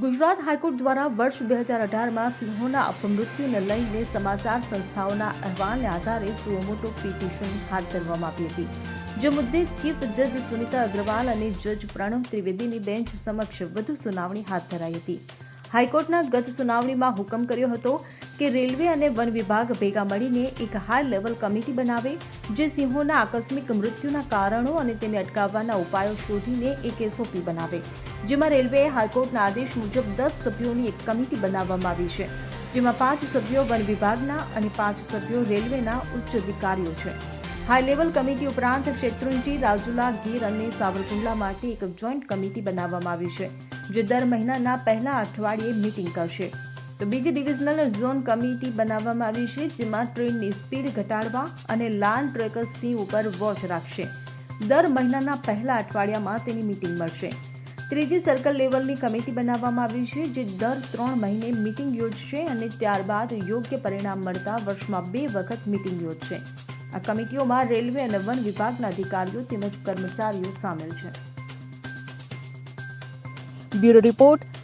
Gujarat high court દ્વારા વર્ષ બે હજાર અઢારમાં સિંહોના અપમૃત્યુને લઈને સમાચાર સંસ્થાઓના અહેવાલને આધારે સુઓમોટો પિટિશન હાથ ધરવામાં આવી હતી. જે મુદ્દે ચીફ જજ સુનિતા અગ્રવાલ અને જજ પ્રણવ ત્રિવેદીની બેન્ચ સમક્ષ વધુ સુનાવણી હાથ ધરાઈ હતી. હાઈકોર્ટના ગત સુનાવણીમાં હુકમ કર્યો હતો કે રેલવે અને વન વિભાગ ભેગા મળીને એક હાઈ લેવલ કમિટી બનાવે, જે સિંહોના આકસ્મિક મૃત્યુના કારણો અને તેને અટકાવવાના ઉપાયો શોધીને એક એસઓપી બનાવે. જેમાં રેલવેએ હાઈકોર્ટના આદેશ મુજબ દસ સભ્યોની એક કમિટી બનાવવામાં આવી છે, જેમાં પાંચ સભ્યો વન વિભાગના અને પાંચ સભ્યો રેલવેના ઉચ્ચ અધિકારીઓ છે. હાઈ લેવલ કમિટી ઉપરાંત શેત્રુંજી, રાજુલા, ગીર અને સાવરકુંડલા માટે એક જોઈન્ટ કમિટી બનાવવામાં આવી છે, જે દર મહિનાના પહેલા અઠવાડિયે મીટિંગ કરશે. તો બીજી ડિવિઝનલ ઝોન કમિટી બનાવવામાં આવી છે, જેમાં ટ્રેનની સ્પીડ ઘટાડવા અને લાન ટ્રેકર સિંહ ઉપર વોચ રાખશે. દર મહિનાના પહેલા અઠવાડિયામાં તેની મિટિંગ મળશે. ત્રીજી સર્કલ લેવલની કમિટી બનાવવામાં આવી છે, જે દર ત્રણ મહિને મિટિંગ યોજશે અને ત્યારબાદ યોગ્ય પરિણામ મળતા વર્ષમાં બે વખત મિટિંગ યોજશે. આ કમિટીઓમાં રેલવે અને વન વિભાગના અધિકારીઓ તેમજ કર્મચારીઓ સામેલ છે. Bureau report